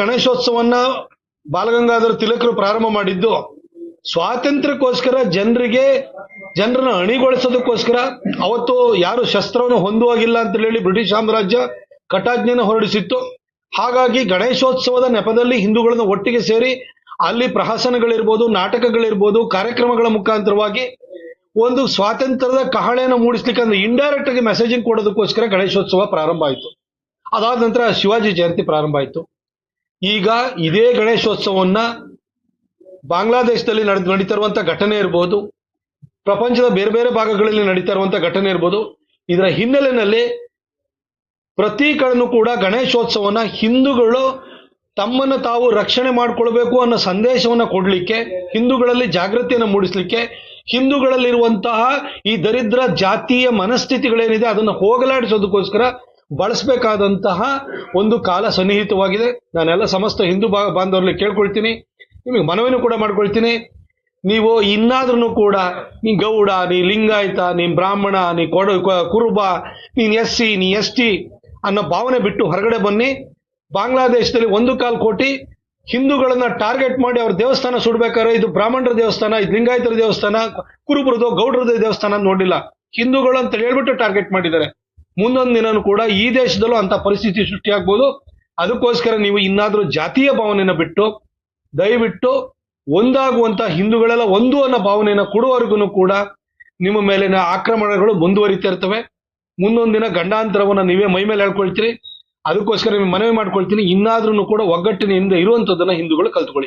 ಗಣೇಶೋತ್ಸವನ್ನ ಬಾಲಗಂಗಾಧರ ತಿಲಕರು ಪ್ರಾರಂಭ ಮಾಡಿದ್ದು, ಸ್ವಾತಂತ್ರ್ಯಕ್ಕೋಸ್ಕರ ಜನರಿಗೆ, ಜನರನ್ನು ಅಣಿಗೊಳಿಸೋದಕ್ಕೋಸ್ಕರ, ಅವತ್ತು ಯಾರು ಶಸ್ತ್ರವನ್ನು ಹೊಂದುವಾಗಿಲ್ಲ ಅಂತ ಹೇಳಿ ಬ್ರಿಟಿಷ್ ಸಾಮ್ರಾಜ್ಯ ಕಟಾಜ್ಞೆಯನ್ನು ಹೊರಡಿಸಿತ್ತು. ಹಾಗಾಗಿ ಗಣೇಶೋತ್ಸವದ ನೆಪದಲ್ಲಿ ಹಿಂದೂಗಳನ್ನು ಒಟ್ಟಿಗೆ ಸೇರಿ ಅಲ್ಲಿ ಪ್ರಹಸನಗಳಿರ್ಬೋದು, ನಾಟಕಗಳಿರ್ಬೋದು, ಕಾರ್ಯಕ್ರಮಗಳ ಮುಖಾಂತರವಾಗಿ ಒಂದು ಸ್ವಾತಂತ್ರ್ಯದ ಕಹಳೆಯನ್ನು ಮೂಡಿಸ್ಲಿಕ್ಕೆ ಅಂದ್ರೆ ಇಂಡೈರೆಕ್ಟ್ ಆಗಿ ಮೆಸೇಜಿಂಗ್ ಕೊಡೋದಕ್ಕೋಸ್ಕರ ಗಣೇಶೋತ್ಸವ ಪ್ರಾರಂಭ ಆಯಿತು. ಅದಾದ ನಂತರ ಶಿವಾಜಿ ಜಯಂತಿ ಪ್ರಾರಂಭ ಆಯಿತು. ಈಗ ಇದೇ ಗಣೇಶೋತ್ಸವವನ್ನ ಬಾಂಗ್ಲಾದೇಶದಲ್ಲಿ ನಡೆದು ನಡೀತಾ ಇರುವಂತ ಘಟನೆ ಇರ್ಬೋದು, ಪ್ರಪಂಚದ ಬೇರೆ ಬೇರೆ ಭಾಗಗಳಲ್ಲಿ ನಡೀತಾ ಇರುವಂತ ಘಟನೆ ಇರ್ಬೋದು, ಇದರ ಹಿನ್ನೆಲೆಯಲ್ಲಿ ಪ್ರತಿ ಕಡೆನೂ ಕೂಡ ಗಣೇಶೋತ್ಸವನ ಹಿಂದೂಗಳು ತಮ್ಮನ್ನು ತಾವು ರಕ್ಷಣೆ ಮಾಡಿಕೊಳ್ಬೇಕು ಅನ್ನೋ ಸಂದೇಶವನ್ನ ಕೊಡಲಿಕ್ಕೆ, ಹಿಂದೂಗಳಲ್ಲಿ ಜಾಗೃತಿಯನ್ನು ಮೂಡಿಸಲಿಕ್ಕೆ, ಹಿಂದೂಗಳಲ್ಲಿರುವಂತಹ ಈ ದರಿದ್ರ ಜಾತಿಯ ಮನಸ್ಥಿತಿಗಳೇನಿದೆ ಅದನ್ನು ಹೋಗಲಾಡಿಸೋದಕ್ಕೋಸ್ಕರ ಬಳಸಬೇಕಾದಂತಹ ಒಂದು ಕಾಲ ಸನ್ನಿಹಿತವಾಗಿದೆ. ನಾನೆಲ್ಲ ಸಮಸ್ತ ಹಿಂದೂ ಬಾ, ಬಾಂಧವರಲ್ಲಿ ಕೇಳ್ಕೊಳ್ತೀನಿ. ನಿಮಗೆ ಮನವಿನೂ ಕೂಡ ಮಾಡ್ಕೊಳ್ತೀನಿ. ನೀವು ಇನ್ನಾದ್ರೂ ಕೂಡ ನೀ ಗೌಡ, ನೀ ಲಿಂಗಾಯತ, ನೀ ಬ್ರಾಹ್ಮಣ, ನೀ ಕೊಡ ಕುರುಬ, ನೀನ್ ಎಸ್ ಸಿ ನೀ ಎಸ್ ಟಿ ಅನ್ನೋ ಭಾವನೆ ಬಿಟ್ಟು ಹೊರಗಡೆ ಬನ್ನಿ. ಬಾಂಗ್ಲಾದೇಶದಲ್ಲಿ ಒಂದು ಕಾಲ್ ಕೋಟಿ ಹಿಂದೂಗಳನ್ನ ಟಾರ್ಗೆಟ್ ಮಾಡಿ ಅವ್ರ ದೇವಸ್ಥಾನ ಸುಡ್ಬೇಕಾದ್ರೆ ಇದು ಬ್ರಾಹ್ಮಣರ ದೇವಸ್ಥಾನ, ಇದು ಲಿಂಗಾಯತರ ದೇವಸ್ಥಾನ ಕುರುಬರದು ಗೌಡ್ರದ ದೇವಸ್ಥಾನ ನೋಡಿಲ್ಲ ಹಿಂದೂಗಳು ಅಂತ ಹೇಳ್ಬಿಟ್ಟು ಟಾರ್ಗೆಟ್ ಮಾಡಿದ್ದಾರೆ. ಮುಂದೊಂದು ದಿನನೂ ಕೂಡ ಈ ದೇಶದಲ್ಲೂ ಅಂತ ಪರಿಸ್ಥಿತಿ ಸೃಷ್ಟಿಯಾಗ್ಬೋದು. ಅದಕ್ಕೋಸ್ಕರ ನೀವು ಇನ್ನಾದ್ರೂ ಜಾತೀಯ ಭಾವನೆನ ಬಿಟ್ಟು, ದಯವಿಟ್ಟು ಒಂದಾಗುವಂತ ಹಿಂದೂಗಳೆಲ್ಲ ಒಂದು ಅನ್ನೋ ಭಾವನೆಯನ್ನ ಕೊಡುವವರೆಗೂ ಕೂಡ ನಿಮ್ಮ ಮೇಲಿನ ಆಕ್ರಮಣಗಳು ಮುಂದುವರಿತಾ ಇರ್ತವೆ. ಮುಂದೊಂದು ದಿನ ಗಂಡಾಂತರವನ್ನ ನೀವೇ ಮೈ ಮೇಲೆ ಹೇಳ್ಕೊಳ್ತೀರಿ. ಅದಕ್ಕೋಸ್ಕರ ನಿಮ್ಗೆ ಮನವಿ ಮಾಡ್ಕೊಳ್ತೀನಿ. ಇನ್ನಾದ್ರೂ ಕೂಡ ಒಗ್ಗಟ್ಟಿನಿಂದ ಇರುವಂತದ್ದನ್ನ ಹಿಂದೂಗಳು ಕಲ್ತ್ಕೊಳ್ಳಿ.